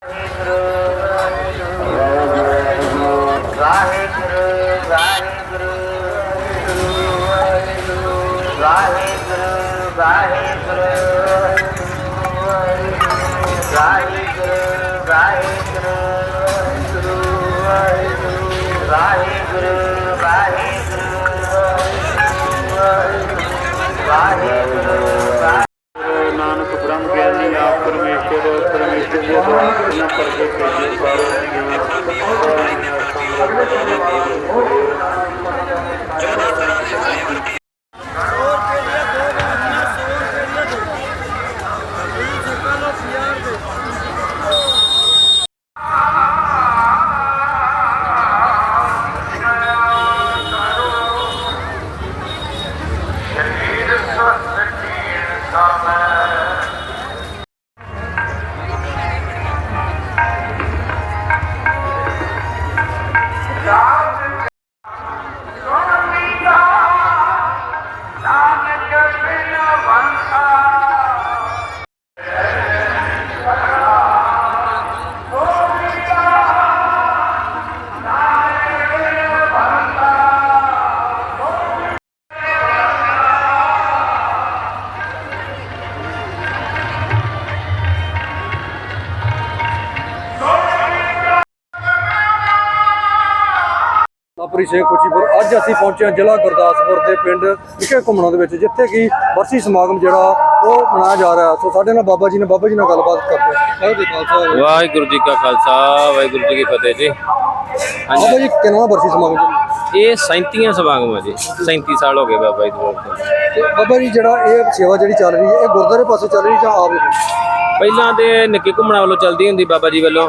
Pedro. ਲਾਪਰੀ Singh ਕੁਚੀਪੁਰ ਅੱਜ ਅਸੀਂ ਪਹੁੰਚੇ ਹਾਂ ਜ਼ਿਲ੍ਹਾ ਗੁਰਦਾਸਪੁਰ ਦੇ ਪਿੰਡ ਵਿਖੇ ਘੁੰਮਣਾ ਦੇ ਵਿੱਚ ਜਿੱਥੇ ਕਿ ਵਰਸੀ ਸਮਾਗਮ ਜਿਹੜਾ ਉਹ ਮਨਾਇਆ ਜਾ ਰਿਹਾ। ਸੋ ਸਾਡੇ ਨਾਲ ਬਾਬਾ ਜੀ ਨੇ ਬਾਬਾ ਜੀ ਨਾਲ ਗੱਲਬਾਤ ਕਰਦੇ ਹਾਂ। ਵਾਹਿਗੁਰੂ ਜੀ ਕਾ ਖਾਲਸਾ ਵਾਹਿਗੁਰੂ ਜੀ ਕੀ ਫਤਿਹ। ਜੀ ਬਾਬਾ ਜੀ ਕਿੰਨਾ ਵਰਸੀ ਸਮਾਗਮ ਇਹ 37 ਸਮਾਗਮ ਹੈ ਜੀ। 37 ਸਾਲ ਹੋ ਗਏ ਬਾਬਾ ਜੀ ਤੇ ਬਾਬਾ ਜੀ ਜਿਹੜਾ ਇਹ ਸੇਵਾ ਜਿਹੜੀ ਚੱਲ ਰਹੀ ਹੈ ਇਹ ਗੁਰਦੁਆਰੇ ਪਾਸੇ ਚੱਲ ਰਹੀ ਜਾਂ ਆਪ ਪਹਿਲਾਂ ਤੇ ਨਿੱਕੇ ਘੁੰਮਣਾ ਵੱਲੋਂ ਚੱਲਦੀ ਹੁੰਦੀ ਬਾਬਾ ਜੀ ਵੱਲੋਂ।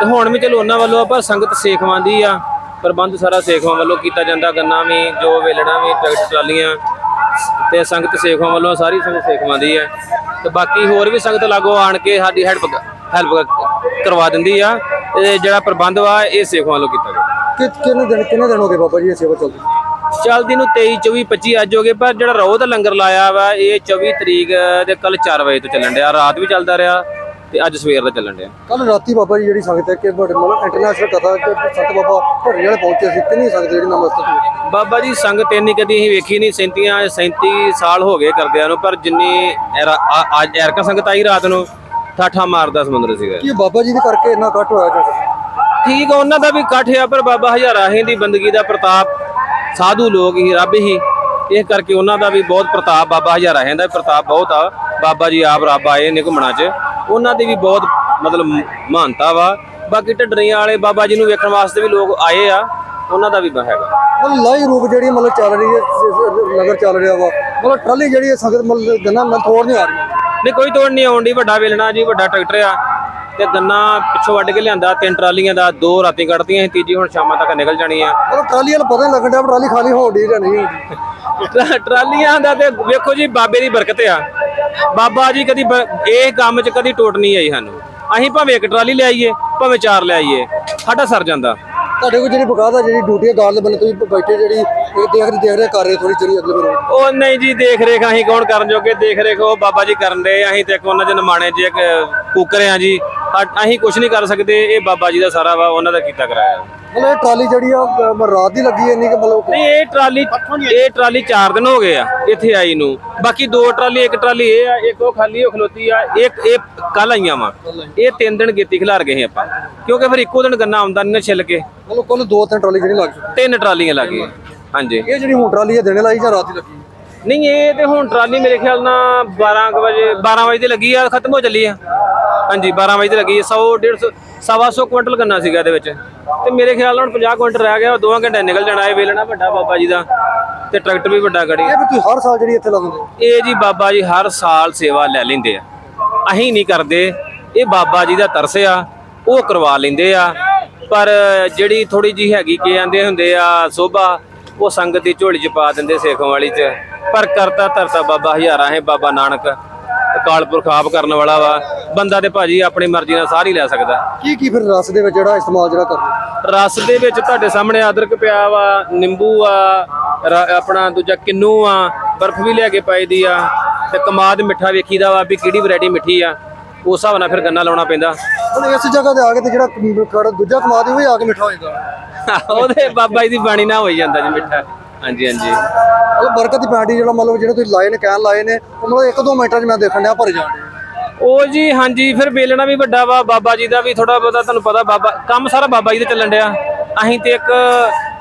ਤੇ ਹੁਣ ਵੀ ਚਲੋ ਉਹਨਾਂ ਵੱਲੋਂ ਆ, ਪਰ ਸੰਗਤ ਸੇਖਵਾਂ ਦੀ ਆ। ਪ੍ਰਬੰਧ ਸਾਰਾ ਸੇਖਵਾਂ ਵੱਲੋਂ ਕੀਤਾ ਜਾਂਦਾ ਗੰਨਾ ਵੀ ਜੋ ਵੇਲਣਾ ਵੀ ਟਰੈਕਟਰ ਟਰਾਲੀਆਂ ਤੇ ਸੰਗਤ ਸੇਖਵਾਂ ਵੱਲੋਂ ਸਾਰੀ ਸੰਗਤ ਸੇਖਵਾਂ ਦੀ ਹੈ। ਤੇ ਬਾਕੀ ਹੋਰ ਵੀ ਸੰਗਤ ਲਾਗੋ ਆਣ ਕੇ ਸਾਡੀ ਹੈਲਪ ਹੈਲਪ ਕਰਵਾ ਦਿੰਦੀ ਆ ਤੇ ਜਿਹੜਾ ਪ੍ਰਬੰਧ ਵਾ ਇਹ ਸੇਖਵਾਂ ਵੱਲੋਂ ਕੀਤਾ ਗਿਆ। ਕਿ ਕਿੰਨੇ ਦਿਨ ਕਿੰਨੇ ਦਿਨ ਹੋ ਗਏ ਬਾਬਾ ਜੀ ਇਹ ਸੇਵਾ ਚੱਲਦੀ? ਚੱਲਦੀ ਨੂੰ 23 24 25 ਅੱਜ ਹੋ ਗਏ ਪਰ ਜਿਹੜਾ ਰੋਹ ਦਾ ਲੰਗਰ ਲਾਇਆ ਵਾ ਇਹ 24 ਤਰੀਕ ਦੇ ਕੱਲ 4 ਵਜੇ ਤੋਂ ਚੱਲਣ ਡਿਆ ਰਾਤ ਵੀ ਚੱਲਦਾ ਰਿਹਾ। ਤੇ ਅੱਜ ਸਵੇਰ ਦਾ ਚੱਲਣ ਡਿਆ। ਕੱਲ ਰਾਤੀ ਬਾਬਾ ਜੀ ਜਿਹੜੀ ਸੰਗਤ ਹੈ ਕਿ ਬੜੇ ਮਤਲਬ ਇੰਟਰਨੈਸ਼ਨਲ ਕਥਾ ਕਿ ਸੰਤ ਬਾਬਾ ਢੱਡੀ ਵਾਲੇ ਪਹੁੰਚੇ ਸੀ ਕਿੰਨੀ ਸੰਗਤ ਜਿਹੜੀ ਨਮਸਤੇ ਹੋਈ? ਬਾਬਾ ਜੀ ਸੰਗਤ ਇੰਨੀ ਕਦੀ ਅਸੀਂ ਵੇਖੀ ਨਹੀਂ 37 37 ਸਾਲ ਹੋ ਗਏ ਕਰਦਿਆਂ ਨੂੰ ਪਰ ਜਿੰਨੀ ਅੱਜ ਐਰਕਾ ਸੰਗਤ ਆਈ ਰਾਤ ਨੂੰ ਠਾਠਾ ਮਾਰਦਾ ਸਮੁੰਦਰ ਸੀਗਾ। ਕੀ ਬਾਬਾ ਜੀ ਦੇ ਕਰਕੇ ਇੰਨਾ ਇਕੱਠ ਹੋਇਆ ਜੀ ਠੀਕ ਆ ਉਹਨਾਂ ਦਾ ਵੀ ਇਕੱਠ ਆ ਪਰ ਬਾਬਾ ਹਜ਼ਾਰਾ ਹੀ ਦੀ ਬੰਦਗੀ ਦਾ ਪ੍ਰਤਾਪ ਸਾਧੂ ਲੋਕ ਹੀ ਰੱਬ ਹੀ। ਇਹ ਕਰਕੇ ਉਹਨਾਂ ਦਾ ਵੀ ਬਹੁਤ ਪ੍ਰਤਾਪ ਬਾਬਾ ਹਜ਼ਾਰਾ ਹੈ ਦਾ ਪ੍ਰਤਾਪ ਬਹੁਤ ਆ। ਬਾਬਾ ਜੀ ਆਪ ਰੱਬ ਆਏ ਨੇ ਘੁੰਮਣਾ 'ਚ। ਉਹਨਾਂ ਦੀ ਵੀ ਬਹੁਤ ਮਤਲਬ ਮਹਾਨਤਾ ਵਾ। ਬਾਕੀ ਢੱਡਰੀਆਂ ਵਾਲੇ ਬਾਬਾ ਜੀ ਨੂੰ ਵੇਖਣ ਵਾਸਤੇ ਵੀ ਲੋਕ ਆਏ ਆ ਉਹਨਾਂ ਦਾ ਵੀ ਹੈਗਾ। ਮਤਲਬ ਲਾਈ ਰੂਪ ਜਿਹੜੀ ਮਤਲਬ ਚੱਲ ਰਹੀ ਹੈ ਨਗਰ ਚੱਲ ਰਿਹਾ ਵਾ ਮਤਲਬ ਟਰਾਲੀ ਜਿਹੜੀ ਹੈ ਸੰਗਤ ਮਤਲਬ ਗੰਨਾ ਮਤਲਬ ਤੋੜ ਨਹੀਂ ਆ ਰਹੀ ਨਹੀਂ ਕੋਈ ਤੋੜ ਨਹੀਂ ਆਉਂਦੀ ਵੱਡਾ ਵੇਲਣਾ ਜੀ ਵੱਡਾ ਟਰੈਕਟਰ ਆ ਤੇ ਗੰਨਾ ਪਿੱਛੋਂ ਵੱਢ ਕੇ ਲਿਆਂਦਾ ਤਿੰਨ ਟਰਾਲੀਆਂ ਦਾ ਦੋ ਰਾਤੀ ਕੱਢਤੀਆਂ ਸੀ ਤੀਜੀ ਹੁਣ ਸ਼ਾਮਾਂ ਤੱਕ ਨਿਕਲ ਜਾਣੀ ਆ। ਮਤਲਬ ਟਰਾਲੀ ਵਾਲਾ ਪਤਾ ਨਹੀਂ ਲੱਗਣ ਡਿਆ ਟਰਾਲੀ ਖਾਲੀ ਹੋਣ ਜਾਂ ਨਹੀਂ ਟਰਾਲੀਆਂ ਦਾ ਤੇ ਵੇਖੋ ਜੀ ਬਾਬੇ ਦੀ ਬਰਕਤ ਆ। ਬਾਬਾ ਜੀ ਕਦੀ ਇਹ ਕੰਮ 'ਚ ਕਦੀ ਟੋਟ ਨਹੀਂ ਆਈ ਸਾਨੂੰ। ਅਸੀਂ ਭਾਵੇਂ ਇੱਕ ਟਰਾਲੀ ਲਿਆਈਏ ਭਾਵੇਂ ਚਾਰ ਲਿਆਈਏ ਸਾਡਾ ਸਰ ਜਾਂਦਾ। ਤੁਹਾਡੇ ਕੋਲ ਜਿਹੜੀ ਬਕਾਇਦਾ ਜਿਹੜੀ ਡਿਊਟੀ ਹੈ ਗਾਰਡ ਦੇ ਬੰਦੇ ਤੁਸੀਂ ਬੈਠੇ ਜਿਹੜੀ ਇਹ ਦੇਖਦੇ ਦੇਖਦੇ ਕਰ ਰਹੇ ਥੋੜੀ ਚਿਰ ਅਗਲੇ ਵਾਰ ਉਹ ਨਹੀਂ ਜੀ ਦੇਖ ਰੇਖ ਅਸੀਂ ਕੌਣ ਕਰਨ ਜੋਗੇ? ਦੇਖ ਰੇਖ ਉਹ ਬਾਬਾ ਜੀ ਕਰਨ ਦੇ ਅਸੀਂ ਤੇ ਇੱਕ ਉਹਨਾਂ ਦੇ ਨਿਮਾਣੇ 'ਚ ਇੱਕ ਕੁੱਕਰ ਆ ਜੀ। ਅਸੀਂ ਕੁਝ ਨਹੀਂ ਕਰ ਸਕਦੇ ਇਹ ਬਾਬਾ ਜੀ ਦਾ ਸਾਰਾ ਵਾ ਉਹਨਾਂ ਦਾ ਕੀਤਾ ਕਰਾਇਆ। ਮਤਲਬ ਇਹ ਟਰਾਲੀ ਜਿਹੜੀ ਆ ਅਹ, ਰਾਤ ਦੀ ਲੱਗੀ ਇੰਨੀ ਕਿ ਮਤਲਬ ਨਹੀਂ ਇਹ ਟਰਾਲੀ ਇਹ ਟਰਾਲੀ 4 ਦਿਨ ਹੋ ਗਏ ਆ ਇੱਥੇ ਆਈ ਨੂੰ। ਬਾਕੀ ਦੋ ਟਰਾਲੀ ਇੱਕ ਟਰਾਲੀ ਇਹ ਆ ਇੱਕ ਉਹ ਖਾਲੀ ਹੋ ਖਲੋਤੀ ਆ ਇੱਕ ਇਹ ਕੱਲ ਆਈਆਂ ਵਾ। ਇਹ ਤਿੰਨ ਦਿਨ ਗੇਤੀ ਖਿਲਾਰ ਗਏ ਸੀ ਆਪਾਂ। ਕਿਉਂਕਿ ਫਿਰ ਇੱਕੋ ਦਿਨ ਗੰਨਾ ਆਉਂਦਾ ਨਹੀਂ ਨਾ ਛਿੱਲ ਕੇ। ਮਤਲਬ ਕੁੱਲ ਦੋ ਤਿੰਨ ਟਰਾਲੀ ਜਿਹੜੀ ਲੱਗ ਚੁੱਕੀ ਤਿੰਨ ਟਰਾਲੀਆਂ ਲੱਗੀਆਂ ਹਾਂਜੀ। ਇਹ ਜਿਹੜੀ ਹੁਣ ਟਰਾਲੀ ਹੈ ਦਿਨੇ ਲਾਈ ਜਾਂ ਰਾਤ ਦੀ ਲੱਗੀ? ਨਹੀਂ ਇਹ ਤੇ ਹੁਣ ਟਰਾਲੀ ਮੇਰੇ ਖਿਆਲ ਨਾਲ 12 ਕੁ ਵਜੇ 12 ਵਜੇ ਦੀ ਲੱਗੀ ਆ ਖਤਮ ਹੋ ਚੱਲੀ ਆ। ਹਾਂਜੀ 12 ਵਜੇ ਦੀ ਲੱਗੀ 100 150 ਸਵਾ ਸੌ ਕੁਇੰਟਲ ਗੰਨਾ ਸੀਗਾ ਇਹਦੇ ਵਿੱਚ। ਤੇ ਮੇਰੇ ਖਿਆਲ ਨਾਲ ਹੁਣ 50 ਕੁਇੰਟਲ ਰਹਿ ਗਿਆ ਦੋਵਾਂ ਘੰਟੇ ਨਿਕਲ ਜਾਣਾ ਇਹ ਵੇਲਣਾ ਵੱਡਾ ਬਾਬਾ ਜੀ ਦਾ ਤੇ ਟਰੈਕਟਰ ਵੀ ਵੱਡਾ ਗੜੀ। ਇਹ ਵੀ ਤੁਸੀਂ ਹਰ ਸਾਲ ਜਿਹੜੀ ਇੱਥੇ ਲਾਉਂਦੇ ਇਹ ਜੀ ਬਾਬਾ ਜੀ ਹਰ ਸਾਲ ਸੇਵਾ ਲੈ ਲੈਂਦੇ ਆ। ਅਸੀਂ ਨਹੀਂ ਕਰਦੇ ਇਹ ਬਾਬਾ ਜੀ ਦਾ ਤਰਸ ਆ ਉਹ ਕਰਵਾ ਲੈਂਦੇ ਆ। ਪਰ ਜਿਹੜੀ ਥੋੜੀ ਜੀ ਹੈਗੀ ਕਿ ਆਂਦੇ ਹੁੰਦੇ ਆ ਸੋਭਾ ਉਹ ਸੰਗਤ ਦੀ ਝੋਲੀ ਚ ਪਾ ਦਿੰਦੇ ਸੇਖੋਂ ਵਾਲੀ ਚ। ਪਰ ਕਰਤਾ ਧਰਤਾ ਬਾਬਾ ਹਜ਼ਾਰਾਂ ਹੈ ਬਾਬਾ ਨਾਨਕ। ਅਕਾਲ ਪੁਰਖ ਆਪ ਕਰਨ ਵਾਲਾ ਵਾ ਬੰਦਾ ਤੇ ਭਾਜੀ ਆਪਣੀ ਮਰਜ਼ੀ ਨਾਲ ਸਾਰੀ ਲੈ ਸਕਦਾ। ਕੀ ਕੀ ਫਿਰ ਰਸ ਦੇ ਵਿੱਚ ਜਿਹੜਾ ਇਸਤੇਮਾਲ ਜਿਹੜਾ ਕਰਦੇ? ਰਸ ਦੇ ਵਿੱਚ ਤੁਹਾਡੇ ਸਾਹਮਣੇ ਅਦਰਕ ਪਿਆ ਵਾ ਨਿੰਬੂ ਆ ਆਪਣਾ ਦੂਜਾ ਕਿੰਨੂ ਆ ਬਰਫ਼ ਵੀ ਲਿਆ ਕੇ ਪਾਈ ਦੀ ਆ ਤੇ ਕਮਾਦ ਮਿੱਠਾ ਵੇਖੀਦਾ ਵਾ ਵੀ ਕਿਹੜੀ ਵੈਰਾਈਟੀ ਮਿੱਠੀ ਆ ਉਸ ਹਿਸਾਬ ਨਾਲ ਫਿਰ ਗੰਨਾ ਲਾਉਣਾ ਪੈਂਦਾ। ਹੁਣ ਇਸ ਜਗ੍ਹਾ ਤੇ ਆ ਕੇ ਤੇ ਜਿਹੜਾ ਦੂਜਾ ਕਮਾਦ ਉਹ ਵੀ ਆ ਕੇ ਮਿੱਠਾ ਹੋ ਜਾਂਦਾ। ਉਹਦੇ ਬਾਬਾ ਜੀ ਦੀ ਬਾਣੀ ਨਾ ਹੋਈ ਜਾਂਦਾ ਜੀ ਮਿੱਠਾ। ਹਾਂਜੀ ਹਾਂਜੀ। ਮਤਲਬ ਬਰਕਤ ਦੀ ਪੈਂਟੀ ਜਿਹੜਾ ਮਤਲਬ ਜਿਹੜੇ ਤੁਸੀਂ ਲਾਏ ਨੇ ਕਹਿਣ ਲਾਏ ਨੇ ਉਹ ਮਤਲਬ ਇੱਕ ਦੋ ਮਿੰਟਾਂ 'ਚ ਮੈਂ ਦੇਖਣ ਡਿਆ ਭਰ ਜਾਂਦੇ ਉਹ ਜੀ ਹਾਂਜੀ ਫਿਰ ਵੇਲਣਾ ਵੀ ਵੱਡਾ ਵਾ ਬਾਬਾ ਜੀ ਦਾ ਵੀ ਥੋੜਾ ਬਹੁਤਾ ਤੁਹਾਨੂੰ ਪਤਾ ਬਾਬਾ ਕੰਮ ਸਾਰਾ ਬਾਬਾ ਜੀ ਦਾ ਚੱਲਣ ਡਿਆ। ਅਸੀਂ ਤੇ ਇੱਕ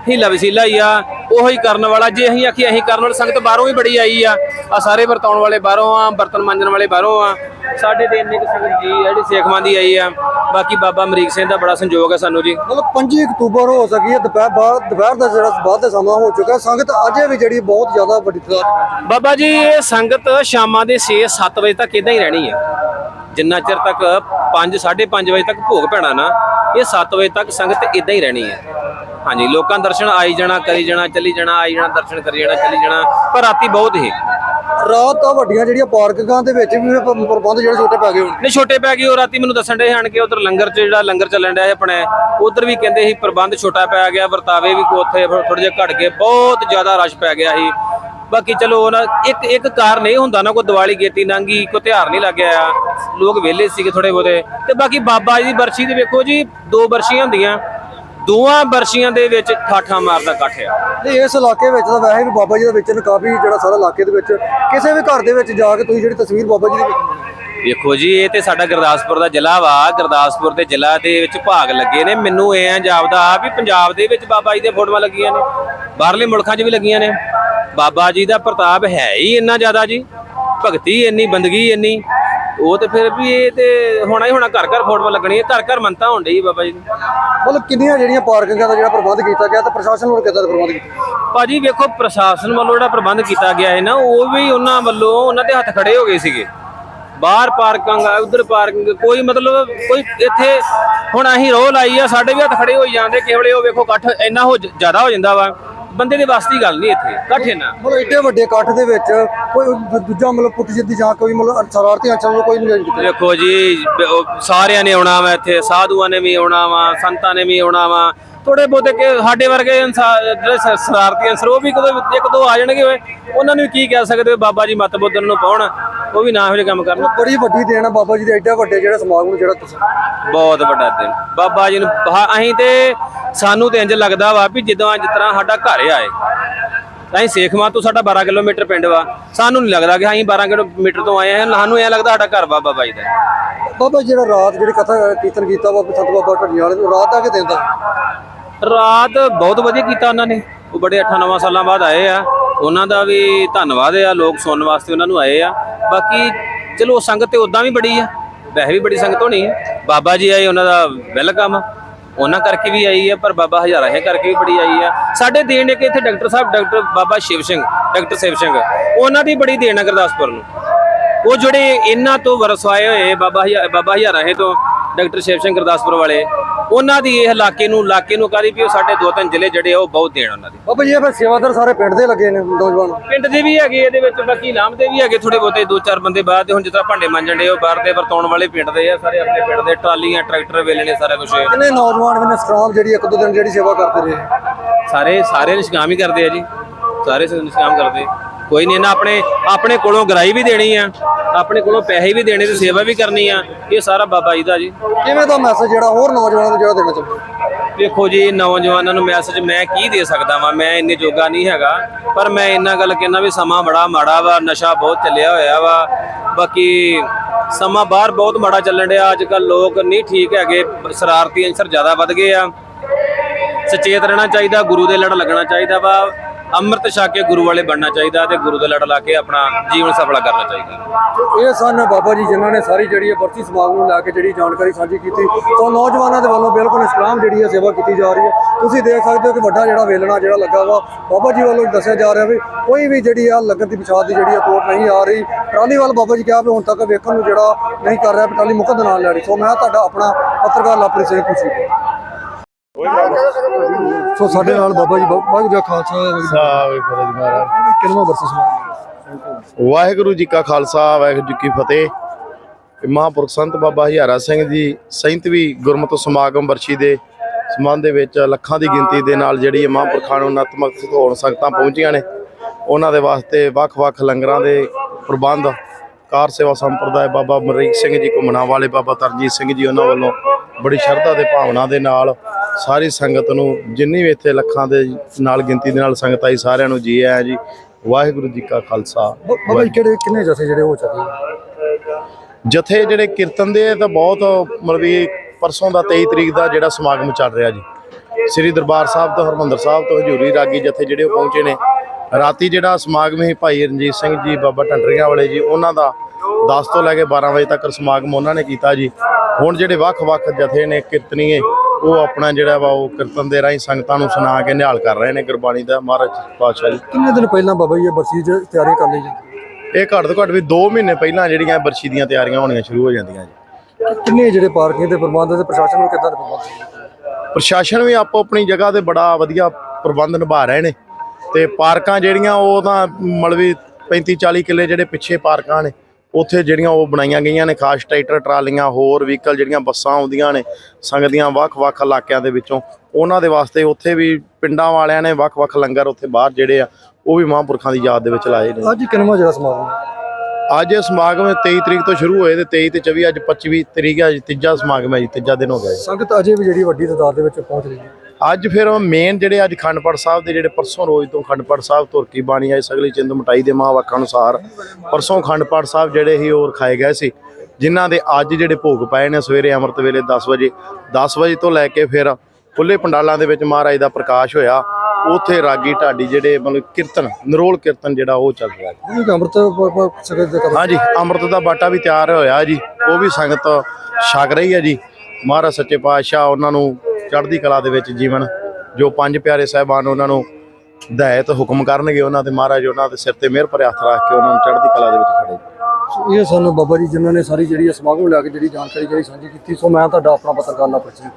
ਹੀਲਾ ਵਸੀਲਾ ਹੀ ਆ। ਉਹੋ ਹੀ ਕਰਨ ਵਾਲਾ ਜੇ ਅਸੀਂ ਆਖੀ ਅਸੀਂ ਕਰਨ ਵਾਲੇ ਸੰਗਤ ਬਾਹਰੋਂ ਵੀ ਬੜੀ ਆਈ ਆ। ਆ ਸਾਰੇ ਵਰਤਾਉਣ ਵਾਲੇ ਬਾਹਰੋਂ ਆ ਬਰਤਨ ਮਾਂਜਣ ਵਾਲੇ ਬਾਹਰੋਂ ਆ। ਸਾਡੇ ਤੇ ਇੰਨੇ ਕੁ ਸੰਗਤ ਜੀ ਆ ਜਿਹੜੀ ਸੇਖਵਾਂ ਦੀ ਆਈ ਆ। ਬਾਕੀ ਬਾਬਾ ਅਮਰੀਕ ਸਿੰਘ ਦਾ ਬੜਾ ਸੰਯੋਗ ਹੈ ਸਾਨੂੰ ਜੀ। ਮਤਲਬ 5 ਅਕਤੂਬਰ ਹੋ ਸਕੀ ਹੈ ਦੁਪਹਿਰ ਬਾਅਦ ਦੁਪਹਿਰ ਦਾ ਜਿਹੜਾ ਬਾਅਦ ਦਾ ਸਮਾਂ ਹੋ ਚੁੱਕਾ ਸੰਗਤ ਅਜੇ ਵੀ ਜਿਹੜੀ ਬਹੁਤ ਜ਼ਿਆਦਾ ਵੱਡੀ ਤਾਦਾਦ ਬਾਬਾ ਜੀ ਇਹ ਸੰਗਤ ਸ਼ਾਮਾਂ ਦੇ 6-7 ਵਜੇ ਤੱਕ ਇਦਾਂ ਹੀ ਰਹਿਣੀ ਹੈ ਜਿੰਨਾ ਚਿਰ ਤੱਕ 5 5:30 ਵਜੇ ਤੱਕ ਭੋਗ ਪੈਣਾ ਨਾ ਇਹ 7 ਵਜੇ ਤੱਕ ਸੰਗਤ ਇਦਾਂ ਹੀ ਰਹਿਣੀ ਹੈ ਹਾਂਜੀ ਲੋਕਾਂ ਦਰਸ਼ਨ ਆਈ ਜਾਣਾ ਕਰੀ ਜਾਣਾ ਚੱਲੀ ਜਾਣਾ ਆਈ ਜਾਣਾ ਦਰਸ਼ਨ ਕਰੀ ਜਾਣਾ ਚੱਲੀ ਜਾਣਾ ਪਰ ਰਾਤੀ ਬਹੁਤ ਹੀ। ਰਾਤ ਤਾਂ ਵੱਡੀਆਂ ਜਿਹੜੀਆਂ ਪਾਰਕਿੰਗਾਂ ਦੇ ਵਿੱਚ ਵੀ ਪ- ਪ੍ਰਬੰਧ ਜਿਹੜੇ ਛੋਟੇ ਪੈ ਗਏ ਹੁਣ। ਨੇ ਛੋਟੇ ਪੈ ਗਏ ਉਹ ਰਾਤੀ ਮੈਨੂੰ ਦੱਸਣ ਦੇ ਹਣ ਕਿ ਉਧਰ ਲੰਗਰ ਚ ਜਿਹੜਾ ਲੰਗਰ ਚੱਲਣ ਡਿਆ ਹੈ ਆਪਣੇ ਉਧਰ ਵੀ ਕਹਿੰਦੇ ਸੀ ਪ੍ਰਬੰਧ ਛੋਟਾ ਪੈ ਗਿਆ ਵਰਤਾਵੇ ਵੀ ਉੱਥੇ ਥੋੜੇ ਜਿਹਾ ਘਟ ਗਏ ਬਹੁਤ ਜ਼ਿਆਦਾ ਰਸ਼ ਪੈ ਗਿਆ ਸੀ। ਬਾਕੀ ਚਲੋ ਨਾ ਇੱਕ ਇੱਕ ਕਾਰਨ ਇਹ ਹੁੰਦਾ ਨਾ ਕੋਈ ਦੀਵਾਲੀ ਗੇਤੀ ਨੰਗੀ ਕੋਈ ਤਿਉਹਾਰ ਨਹੀਂ ਲੱਗਿਆ ਆ। ਲੋਕ ਵਿਹਲੇ ਸੀਗੇ ਥੋੜੇ ਬਹੁਤੇ। ਤੇ ਬਾਕੀ ਬਾਬਾ ਜੀ ਦੀ ਬਰਸ਼ੀ ਦੇ ਵੇਖੋ ਜੀ ਦੋ ਬਰਸ਼ੀਆਂ ਹੁੰਦੀਆਂ। ਦੋਵਾਂ ਬਰਸ਼ੀਆਂ ਦੇ ਵਿੱਚ ਠਾਠਾ ਮਾਰਦਾ ਇਕੱਠ ਆ। ਤੇ ਇਸ ਇਲਾਕੇ ਵਿੱਚ ਤਾਂ ਵੈਸੇ ਵੀ ਬਾਬਾ ਜੀ ਦਾ ਵਿਚਨ ਕਾਫੀ ਜਿਹੜਾ ਸਾਰਾ ਇਲਾਕੇ ਦੇ ਵਿੱਚ ਕਿਸੇ ਵੀ ਘਰ ਦੇ ਵਿੱਚ ਜਾ ਕੇ ਤੁਸੀਂ ਜਿਹੜੀ ਤਸਵੀਰ ਬਾਬਾ ਜੀ ਦੀ ਵੇਖੋਗੇ। ਵੇਖੋ ਜੀ ਇਹ ਤੇ ਸਾਡਾ ਗੁਰਦਾਸਪੁਰ ਦਾ ਜ਼ਿਲ੍ਹਾ ਵਾ। ਗੁਰਦਾਸਪੁਰ ਦੇ ਜ਼ਿਲ੍ਹਾ ਦੇ ਵਿੱਚ ਭਾਗ ਲੱਗੇ ਨੇ। ਮੈਨੂੰ ਇਹ ਜਾਪਦਾ ਵੀ ਪੰਜਾਬ ਦੇ ਵਿੱਚ ਬਾਬਾ ਜੀ ਦੀਆਂ ਫੋਟੋਆਂ ਲੱਗੀਆਂ ਨੇ। ਬਾਹਰਲੇ ਮੁਲਕਾਂ 'ਚ ਵੀ ਲੱਗੀਆਂ ਨੇ। ਬਾਬਾ ਜੀ ਦਾ ਪ੍ਰਤਾਪ ਹੈ ਹੀ ਇੰਨਾ ਜ਼ਿਆਦਾ ਜੀ। ਭਗਤੀ ਇੰਨੀ ਬੰਦਗੀ ਇੰਨੀ। ਉਹ ਤੇ ਫਿਰ ਵੀ ਇਹ ਤੇ ਹੋਣਾ ਹੀ ਹੋਣਾ ਘਰ ਘਰ ਫੋਟੋਆਂ ਲੱਗਣੀਆਂ ਘਰ ਘਰ ਮੰਨਤਾ ਹੋਣ ਡਈ ਬਾਬਾ ਜੀ। ਦੀ ਮਤਲਬ ਕਿੰਨੀਆਂ ਜਿਹੜੀਆਂ ਪਾਰਕਿੰਗਾਂ ਦਾ ਜਿਹੜਾ ਪ੍ਰਬੰਧ ਕੀਤਾ ਗਿਆ ਤਾਂ ਪ੍ਰਸ਼ਾਸਨ ਵੱਲੋਂ ਕਿੱਦਾਂ ਦਾ ਪ੍ਰਬੰਧ ਕੀਤਾ? ਭਾਜੀ ਵੇਖੋ ਪ੍ਰਸ਼ਾਸਨ ਵੱਲੋਂ ਜਿਹੜਾ ਪ੍ਰਬੰਧ ਕੀਤਾ ਗਿਆ ਹੈ ਨਾ ਉਹ ਵੀ ਉਹਨਾਂ ਵੱਲੋਂ ਉਹਨਾਂ ਦੇ ਹੱਥ ਖੜੇ ਹੋ ਗਏ ਸੀਗੇ। ਬਾਹਰ ਪਾਰਕਿੰਗ ਆ ਉਧਰ ਪਾਰਕਿੰਗ ਕੋਈ ਮਤਲਬ ਕੋਈ ਇੱਥੇ ਹੁਣ ਅਸੀਂ ਰੋਹ ਲਾਈ ਆ ਸਾਡੇ ਵੀ ਹੱਥ ਖੜੇ ਹੋਈ ਜਾਂਦੇ ਕੇਵਲੇ ਉਹ ਵੇਖੋ ਇਕੱਠ ਇੰਨਾ ਹੋ ਜ- ਜ਼ਿਆਦਾ ਹੋ ਜਾਂਦਾ ਵਾ। ਬੰਦੇ ਦੇ ਵਾਸਤੇ ਦੀ ਗੱਲ ਨਹੀਂ ਇੱਥੇ ਇਕੱਠ ਇੰਨਾ ਮਤਲਬ ਏਡੇ ਵੱਡੇ ਇਕੱਠ ਦੇ ਵਿੱਚ ਕੋਈ ਦੂਜਾ ਮਤਲਬ ਪੁੱਟ ਜਿੱਦੀ ਜਾਂ ਕੋਈ ਮਤਲਬ ਸ਼ਰਾਰਤੀ ਅੰਚਲ ਕੋਈ ਨਹੀਂ ਕੀਤਾ। ਦੇਖੋ ਜੀ ਸਾਰਿਆਂ ਨੇ ਆਉਣਾ ਵਾ ਇੱਥੇ ਸਾਧੂਆਂ ਨੇ ਵੀ ਆਉਣਾ ਵਾ ਸੰਤਾਂ ਨੇ ਵੀ ਆਉਣਾ ਵਾ। ਥੋੜੇ ਬਹੁਤੇ ਕਿ ਸਾਡੇ ਵਰਗੇ ਜਿਹੜੇ ਸ਼ਰਾਰਤੀ ਅੰਸਰ ਉਹ ਵੀ ਕਦੋਂ ਇੱਕ ਦੋ ਆ ਜਾਣਗੇ ਓਏ। ਉਹਨਾਂ ਨੂੰ ਕੀ ਕਹਿ ਸਕਦੇ ਹੋ, ਬਾਬਾ ਜੀ ਮਤ ਬੁੱਧਨ ਨੂੰ ਪਾਉਣ ਉਹ ਵੀ ਨਾ ਜਿਹੇ ਕੰਮ ਕਰਨ। ਬੜੀ ਵੱਡੀ ਦੇਣ ਆ ਬਾਬਾ ਜੀ ਦੇ ਏਡਾ ਵੱਡੇ ਜਿਹੜਾ ਸਮਾਗਮ ਜਿਹੜਾ ਤੁਸੀਂ ਬਹੁਤ ਵੱਡਾ ਦਿਨ ਬਾਬਾ ਜੀ ਨੂੰ ਅਸੀਂ ਤੇ ਸਾਨੂੰ ਤੇ ਇੰਜ ਲੱਗਦਾ ਵਾ ਵੀ ਜਿੱਦਾਂ ਜਿਸ ਤਰ੍ਹਾਂ ਸਾਡਾ ਘਰ ਆਏ ਅਸੀਂ ਸੇਖਵਾਂ ਤੋਂ ਸਾਡਾ 12 ਕਿਲੋਮੀਟਰ ਪਿੰਡ ਵਾ। ਸਾਨੂੰ ਨਹੀਂ ਲੱਗਦਾ ਕਿ ਅਸੀਂ 12 ਕਿਲੋਮੀਟਰ ਤੋਂ ਆਏ ਹਾਂ ਸਾਨੂੰ ਐਂ ਲੱਗਦਾ ਸਾਡਾ ਘਰ ਵਾ ਬਾਬਾ ਜੀ ਦਾ ਬਾਬਾ ਜਿਹੜਾ ਰਾਤ ਜਿਹੜੀ ਕਥਾ ਕੀਰਤਨ ਕੀਤਾ ਬਾਬਾ ਸੰਤ ਬਾਬਾ ਢੱਡੀਆਂ ਵਾਲੇ ਨੂੰ ਰਾਤ ਆ ਕੇ ਦਿੰਦਾ? ਰਾਤ ਬਹੁਤ ਵਧੀਆ ਕੀਤਾ ਉਹਨਾਂ ਨੇ। ਉਹ ਬੜੇ 8-9 ਸਾਲਾਂ ਬਾਅਦ ਆਏ ਆ। ਉਹਨਾਂ ਦਾ ਵੀ ਧੰਨਵਾਦ ਆ ਲੋਕ ਸੁਣਨ ਵਾਸਤੇ ਉਹਨਾਂ ਨੂੰ ਆਏ ਆ। ਬਾਕੀ ਚਲੋ ਸੰਗਤ ਤੇ ਉਦਾਂ ਵੀ ਬੜੀ ਆ। ਵੈਸੇ ਵੀ ਬੜੀ ਸੰਗਤ ਹੋਣੀ ਬਾਬਾ ਜੀ ਆਏ ਉਹਨਾਂ ਦਾ ਵੈਲਕਮ ਉਹਨਾਂ ਕਰਕੇ ਵੀ ਆਈ ਹੈ, ਪਰ ਬਾਬਾ ਹਜ਼ਾਰਾ ਹੈ ਕਰਕੇ ਵੀ ਬੜੀ ਆਈ ਆ ਸਾਡੇ ਦੇਣ ਇੱਕ ਇੱਥੇ ਡਾਕਟਰ ਸਾਹਿਬ, ਡਾਕਟਰ ਬਾਬਾ ਸ਼ਿਵ ਸਿੰਘ, ਡਾਕਟਰ ਸ਼ਿਵ ਸਿੰਘ, ਉਹਨਾਂ ਦੀ ਬੜੀ ਦੇਣ ਹੈ ਗੁਰਦਾਸਪੁਰ ਨੂੰ। ਉਹ ਜਿਹੜੇ ਇਹਨਾਂ ਤੋਂ ਵਰਸਵਾਏ ਹੋਏ ਬਾਬਾ ਹਜ਼ਾ- ਬਾਬਾ ਹਜ਼ਾਰਾ ਹੈ ਤੋਂ ਡਾਕਟਰ ਸ਼ਿਵ ਸਿੰਘ ਗੁਰਦਾਸਪੁਰ ਵਾਲੇ ਉਹਨਾਂ ਦੀ ਇਹ ਇਲਾਕੇ ਨੂੰ ਇਲਾਕੇ ਨੂੰ ਕਰੀ ਵੀ ਉਹ ਸਾਡੇ ਦੋ ਤਿੰਨ ਜ਼ਿਲ੍ਹੇ ਜਿਹੜੇ ਉਹ ਬਹੁਤ ਦੇਣ ਉਹਨਾਂ ਦੇ। ਬਾਬਾ ਜੀ ਇਹ ਫਿਰ ਸੇਵਾਦਾਰ ਸਾਰੇ ਪਿੰਡ ਦੇ ਲੱਗੇ ਨੇ ਨੌਜਵਾਨ? ਪਿੰਡ ਦੇ ਵੀ ਹੈਗੇ ਇਹਦੇ ਵਿੱਚ ਬਾਕੀ ਨਾਮ ਦੇ ਵੀ ਹੈਗੇ ਥੋੜੇ ਬਹੁਤੇ ਦੋ ਚਾਰ ਬੰਦੇ ਬਾਹਰ ਦੇ ਹੁਣ ਜਿਸ ਤਰ੍ਹਾਂ ਭਾਂਡੇ ਮਾਂਜਣ ਦੇ ਉਹ ਬਾਹਰ ਦੇ ਵਰਤਾਉਣ ਵਾਲੇ ਪਿੰਡ ਦੇ ਆ ਸਾਰੇ ਆਪਣੇ ਪਿੰਡ ਦੇ ਟਰਾਲੀਆਂ ਟਰੈਕਟਰ ਵੇਲੇ ਨੇ ਸਾਰਾ ਕੁਝ ਕਿੰਨੇ ਨੌਜਵਾਨ ਵੀ ਨੇ ਸਟਰਾਮ ਜਿਹੜੀ ਇੱਕ ਦੋ ਦਿਨ ਜਿਹੜੀ ਸੇਵਾ ਕਰਦੇ ਰਹੇ? ਸਾਰੇ ਸਾਰੇ ਨਿਸ਼ਕਾਮ ਹੀ ਕਰਦੇ ਆ ਜੀ। ਸਾਰੇ ਨਿਸ਼ਕਾਮ ਕਰਦੇ। ਕੋਈ ਨਹੀਂ ਇਹਨਾਂ ਆਪਣੇ ਆਪਣੇ ਕੋਲੋਂ ਗਰਾਈ ਵੀ ਦੇਣੀ ਆ ਆਪਣੇ ਕੋਲੋਂ ਪੈਸੇ ਵੀ ਦੇਣੇ ਤੇ ਸੇਵਾ ਵੀ ਕਰਨੀ ਆ ਇਹ ਸਾਰਾ ਬਾਬਾ ਜੀ ਦਾ ਜੀ। ਕਿਵੇਂ ਦਾ ਮੈਸੇਜ ਜਿਹੜਾ ਹੋਰ ਨੌਜਵਾਨਾਂ ਨੂੰ ਜਿਹੜਾ ਦੇਣਾ ਚਾਹੁੰਦੇ ਵੇਖੋ ਜੀ ਨੌਜਵਾਨਾਂ ਨੂੰ ਮੈਸੇਜ ਮੈਂ ਕੀ ਦੇ ਸਕਦਾ ਵਾਂ? ਮੈਂ ਇੰਨੇ ਜੋਗਾ ਨਹੀਂ ਹੈਗਾ ਪਰ ਮੈਂ ਇੰਨਾ ਗੱਲ ਕਹਿਣਾ ਵੀ ਸਮਾਂ ਬੜਾ ਮਾੜਾ ਵਾ ਨਸ਼ਾ ਬਹੁਤ ਚੱਲਿਆ ਹੋਇਆ ਵਾ। ਬਾਕੀ ਸਮਾਂ ਬਾਹਰ ਬਹੁਤ ਮਾੜਾ ਚੱਲਣ ਡਿਆ ਅੱਜ ਕੱਲ ਲੋਕ ਨਹੀਂ ਠੀਕ ਹੈਗੇ ਸ਼ਰਾਰਤੀ ਅੰਸਰ ਜ਼ਿਆਦਾ ਵੱਧ ਗਏ ਆ। ਸਚੇਤ ਰਹਿਣਾ ਚਾਹੀਦਾ ਗੁਰੂ ਦੇ ਲੜ ਲੱਗਣਾ ਚਾਹੀਦਾ ਵਾ। ਅੰਮ੍ਰਿਤ ਛਕ ਕੇ ਗੁਰੂ ਵਾਲੇ ਬਣਨਾ ਚਾਹੀਦਾ ਤੇ ਗੁਰੂ ਦੇ ਲੜ ਲਾ ਕੇ ਆਪਣਾ ਜੀਵਨ ਸਫਲਾ ਕਰਨਾ ਚਾਹੀਦਾ। ਇਹ ਸਨ ਬਾਬਾ ਜੀ ਜਿਨ੍ਹਾਂ ਨੇ ਸਾਰੀ ਜਿਹੜੀ ਹੈ ਬਰਤੀ ਸਮਾਗਮ ਨੂੰ ਲੈ ਕੇ ਜਿਹੜੀ ਜਾਣਕਾਰੀ ਸਾਂਝੀ ਕੀਤੀ। ਸੋ ਨੌਜਵਾਨਾਂ ਦੇ ਵੱਲੋਂ ਬਿਲਕੁਲ ਇਸਲਾਮ ਜਿਹੜੀ ਹੈ ਸੇਵਾ ਕੀਤੀ ਜਾ ਰਹੀ ਹੈ। ਤੁਸੀਂ ਦੇਖ ਸਕਦੇ ਹੋ ਕਿ ਵੱਡਾ ਜਿਹੜਾ ਵੇਲਣਾ ਜਿਹੜਾ ਲੱਗਾ ਵਾ, ਬਾਬਾ ਜੀ ਵੱਲੋਂ ਦੱਸਿਆ ਜਾ ਰਿਹਾ ਵੀ ਕੋਈ ਵੀ ਜਿਹੜੀ ਆ ਲੰਗਰ ਦੀ ਵਿਛਾਦ ਦੀ ਜਿਹੜੀ ਆ ਤੋੜ ਨਹੀਂ ਆ ਰਹੀ। ਟਰਾਲੀ ਵੱਲ ਬਾਬਾ ਜੀ ਕਿਹਾ ਵੀ ਹੁਣ ਤੱਕ ਵੇਖਣ ਨੂੰ ਜਿਹੜਾ ਨਹੀਂ ਕਰ ਰਿਹਾ, ਵੀ ਟਰਾਲੀ ਮੁਕਤ ਨਾਲ ਲੈ ਰਹੀ ਸੋ ਮੈਂ ਤੁਹਾਡਾ ਆਪਣਾ ਪੱਤਰਕਾਰ ਲਾਪਰੀ ਸਿੰਘ ਖੁਸ਼ੀ ਸੋ ਸਾਡੇ ਨਾਲ ਬਾਬਾ ਜੀ ਵਾਹਿਗੁਰੂ ਜੀ ਕਾ ਖਾਲਸਾ ਮਹਾਰਾਜ। ਵਰਸ ਸਮਾਗਮ ਵਾਹਿਗੁਰੂ ਜੀ ਕਾ ਖਾਲਸਾ ਵਾਹਿਗੁਰੂ ਜੀ ਕੀ ਫਤਿਹ। ਮਹਾਂਪੁਰਖ ਸੰਤ ਬਾਬਾ ਹਜ਼ਾਰਾ ਸਿੰਘ ਜੀ 37ਵੀਂ ਗੁਰਮਤਿ ਸਮਾਗਮ ਵਰਸ਼ੀ ਦੇ ਸੰਬੰਧ ਦੇ ਵਿੱਚ ਲੱਖਾਂ ਦੀ ਗਿਣਤੀ ਦੇ ਨਾਲ ਜਿਹੜੀ ਮਹਾਂਪੁਰਖਾਂ ਨੂੰ ਨਤਮਸਤਕ ਹੋਣ ਸੰਗਤਾਂ ਪਹੁੰਚੀਆਂ ਨੇ ਉਹਨਾਂ ਦੇ ਵਾਸਤੇ ਵੱਖ-ਵੱਖ ਲੰਗਰਾਂ ਦੇ ਪ੍ਰਬੰਧ ਕਾਰ ਸੇਵਾ ਸੰਪਰਦਾਇ ਬਾਬਾ ਮਰੀਕ ਸਿੰਘ ਜੀ ਘੁੰਮਣਾ ਵਾਲੇ ਬਾਬਾ ਤਰਜੀਤ ਸਿੰਘ ਜੀ ਉਹਨਾਂ ਵੱਲੋਂ ਬੜੀ ਸ਼ਰਧਾ ਤੇ ਭਾਵਨਾ ਦੇ ਨਾਲ ਸਾਰੀ ਸੰਗਤ ਨੂੰ ਜਿੰਨੀ ਵੀ ਇੱਥੇ ਲੱਖਾਂ ਦੇ ਨਾਲ ਗਿਣਤੀ ਦੇ ਨਾਲ ਸੰਗਤ ਆਈ ਸਾਰਿਆਂ ਨੂੰ ਜੀ ਆਇਆਂ ਜੀ ਵਾਹਿਗੁਰੂ ਜੀ ਕਾ ਖਾਲਸਾ। ਬਾਬਾ ਜੀ ਕਿਹੜੇ ਕਿੰਨੇ ਜਥੇ ਜਿਹੜੇ ਹੋ ਚੱਲੇ? ਜਥੇ ਜਿਹੜੇ ਕੀਰਤਨ ਦੇ ਤਾਂ ਬਹੁਤ ਮਤਲਬ ਵੀ ਪਰਸੋਂ ਦਾ 23 ਤਰੀਕ ਦਾ ਜਿਹੜਾ ਸਮਾਗਮ ਚੱਲ ਰਿਹਾ ਜੀ। ਸ੍ਰੀ ਦਰਬਾਰ ਸਾਹਿਬ ਤੋਂ ਹਰਮੰਦਰ ਸਾਹਿਬ ਤੋਂ ਹਜੂਰੀ ਰਾਗੀ ਜਥੇ ਜਿਹੜੇ ਉਹ ਪਹੁੰਚੇ ਨੇ। ਰਾਤੀ ਜਿਹੜਾ ਸਮਾਗਮ ਸੀ ਭਾਈ ਰਣਜੀਤ ਸਿੰਘ ਜੀ ਬਾਬਾ ਢੰਡਰੀਆਂ ਵਾਲੇ ਜੀ ਉਹਨਾਂ ਦਾ 10 ਤੋਂ ਲੈ ਕੇ 12 ਵਜੇ ਤੱਕ ਸਮਾਗਮ ਉਹਨਾਂ ਨੇ ਕੀਤਾ ਜੀ। ਹੁਣ ਜਿਹੜੇ ਵੱਖ-ਵੱਖ ਜਥੇ ਨੇ ਕੀਰਤਨੀਏ ਉਹ ਆਪਣਾ ਜਿਹੜਾ ਵਾ ਉਹ ਕੀਰਤਨ ਦੇ ਰਾਹੀਂ ਸੰਗਤਾਂ ਨੂੰ ਸੁਣਾ ਕੇ ਨਿਹਾਲ ਕਰ ਰਹੇ ਨੇ ਗੁਰਬਾਣੀ ਦਾ ਮਹਾਰਾਜ ਪਾਤਸ਼ਾਹ ਜੀ। ਕਿੰਨੇ ਦਿਨ ਪਹਿਲਾਂ ਬਾਬਾ ਜੀ ਇਹ ਬਰਸੀ ਦੀ ਤਿਆਰੀ ਕਰ ਲਈ ਜੀ? ਇਹ ਘੱਟ ਤੋਂ ਘੱਟ ਵੀ 2 ਮਹੀਨੇ ਪਹਿਲਾਂ ਜਿਹੜੀਆਂ ਬਰਸ਼ੀ ਦੀਆਂ ਤਿਆਰੀਆਂ ਹੋਣੀਆਂ ਸ਼ੁਰੂ ਹੋ ਜਾਂਦੀਆਂ ਜੀ। ਕਿੰਨੇ ਜਿਹੜੇ ਪਾਰਕਿੰਗ ਦੇ ਪ੍ਰਬੰਧ ਤੇ ਪ੍ਰਸ਼ਾਸਨ ਨੂੰ ਕਿੱਦਾਂ ਪ੍ਰਬੰਧ? ਪ੍ਰਸ਼ਾਸਨ ਵੀ ਆਪੋ ਆਪਣੀ ਜਗ੍ਹਾ ਤੇ ਬੜਾ ਵਧੀਆ ਪ੍ਰਬੰਧ ਨਿਭਾ ਰਹੇ ਨੇ। ਤੇ ਪਾਰਕਾਂ ਜਿਹੜੀਆਂ ਉਹ ਤਾਂ ਮਤਲਬ ਵੀ 35 40 ਕਿੱਲੇ ਜਿਹੜੇ ਪਿੱਛੇ ਪਾਰਕਾਂ ਨੇ ਉੱਥੇ ਜਿਹੜੀਆਂ ਉਹ ਬਣਾਈਆਂ ਗਈਆਂ ਨੇ ਖਾਸ ਟਰੈਕਟਰ ਟਰਾਲੀਆਂ ਹੋਰ ਵਹੀਕਲ ਜਿਹੜੀਆਂ ਬੱਸਾਂ ਆਉਂਦੀਆਂ ਨੇ ਸੰਗਤ ਦੀਆਂ ਵੱਖ-ਵੱਖ ਇਲਾਕਿਆਂ ਦੇ ਵਿੱਚੋਂ ਉਹਨਾਂ ਦੇ ਵਾਸਤੇ ਉੱਥੇ ਵੀ ਪਿੰਡਾਂ ਵਾਲਿਆਂ ਨੇ ਵੱਖ-ਵੱਖ ਲੰਗਰ ਉੱਥੇ ਬਾਹਰ ਜਿਹੜੇ ਆ ਉਹ ਵੀ ਮਹਾਂਪੁਰਖਾਂ ਦੀ ਯਾਦ ਦੇ ਵਿੱਚ ਲਾਏ ਨੇ। ਅੱਜ ਕਿੰਨਵਾਂ ਜਿਹੜਾ ਸਮਾਗਮ? ਅੱਜ ਇਹ ਸਮਾਗਮ 23 ਤਰੀਕ ਤੋਂ ਸ਼ੁਰੂ ਹੋਏ ਤੇ 23 ਤੇ 24 ਅੱਜ 25 ਤਰੀਕ ਹੈ ਅੱਜ ਤੀਜਾ ਸਮਾਗਮ ਹੈ ਜੀ ਤੀਜਾ ਦਿਨ ਹੋ ਗਿਆ ਸੰਗਤ ਅਜੇ ਵੀ ਜਿਹੜੀ ਵੱਡੀ ਤਾਦਾਦ ਦੇ ਵਿੱਚ ਪਹੁੰਚ ਰਹੀ ਹੈ। ਅੱਜ ਫਿਰ ਮੇਨ ਜਿਹੜੇ ਅੱਜ ਖੰਡਪੜ ਸਾਹਿਬ ਦੇ ਜਿਹੜੇ ਪਰਸੋਂ ਰੋਜ਼ ਤੋਂ ਖੰਡਪੜ ਸਾਹਿਬ ਤੁਰਕੀ ਬਾਣੀ ਆਈ ਸਗਲੀ ਚਿੰਦ ਮਟਾਈ ਦੇ ਮਹਾਵਾਕਾਂ ਅਨੁਸਾਰ ਪਰਸੋਂ ਖੰਡਪੜ ਸਾਹਿਬ ਜਿਹੜੇ ਸੀ ਉਹ ਰਖਾਏ ਗਏ ਸੀ ਜਿਨ੍ਹਾਂ ਦੇ ਅੱਜ ਜਿਹੜੇ ਭੋਗ ਪਏ ਨੇ ਸਵੇਰੇ ਅੰਮ੍ਰਿਤ ਵੇਲੇ 10 ਵਜੇ 10 ਵਜੇ ਤੋਂ ਲੈ ਕੇ ਫਿਰ ਖੁੱਲੇ ਪੰਡਾਲਾਂ ਦੇ ਵਿੱਚ ਮਹਾਰਾਜ ਦਾ ਪ੍ਰਕਾਸ਼ ਹੋਇਆ ਉੱਥੇ ਰਾਗੀ ਢਾਡੀ ਜਿਹੜੇ ਮਤਲਬ ਕੀਰਤਨ ਨਰੋਲ ਕੀਰਤਨ ਜਿਹੜਾ ਉਹ ਚੱਲ ਰਿਹਾ ਜੀ। ਅੰਮ੍ਰਿਤ ਸੰਗਤ ਦੇ ਕਰ ਹਾਂਜੀ ਅੰਮ੍ਰਿਤ ਦਾ ਬਾਟਾ ਵੀ ਤਿਆਰ ਹੋਇਆ ਜੀ ਉਹ ਵੀ ਸੰਗਤ ਛਕ ਰਹੀ ਹੈ ਜੀ। ਮਹਾਰਾਜ ਸੱਚੇ ਪਾਤਸ਼ਾਹ ਉਹਨਾਂ ਨੂੰ ਚੜ੍ਹਦੀ ਕਲਾ ਦੇ ਵਿੱਚ ਜੀਵਨ, ਜੋ ਪੰਜ ਪਿਆਰੇ ਸਾਹਿਬਾਨ ਉਹਨਾਂ ਨੂੰ ਹਦਾਇਤ ਹੁਕਮ ਕਰਨਗੇ, ਉਹਨਾਂ ਦੇ ਮਹਾਰਾਜ ਉਹਨਾਂ ਦੇ ਸਿਰ ਤੇ ਮਿਹਰ ਭਰਿਆ ਹੱਥ ਰੱਖ ਕੇ ਉਹਨਾਂ ਨੂੰ ਚੜ੍ਹਦੀ ਕਲਾ ਦੇ ਵਿੱਚ ਖੜੇ ਇਹ ਸਾਨੂੰ ਬਾਬਾ ਜੀ ਜਿਨ੍ਹਾਂ ਨੇ ਸਾਰੀ ਜਿਹੜੀ ਸਮਾਗਮ ਲੈ ਕੇ ਜਿਹੜੀ ਜਾਣਕਾਰੀ ਜਿਹੜੀ ਸਾਂਝੀ ਕੀਤੀ, ਸੋ ਮੈਂ ਤੁਹਾਡਾ ਆਪਣਾ ਪੱਤਰਕਾਰ ਲਾ ਪ੍ਰਚੀ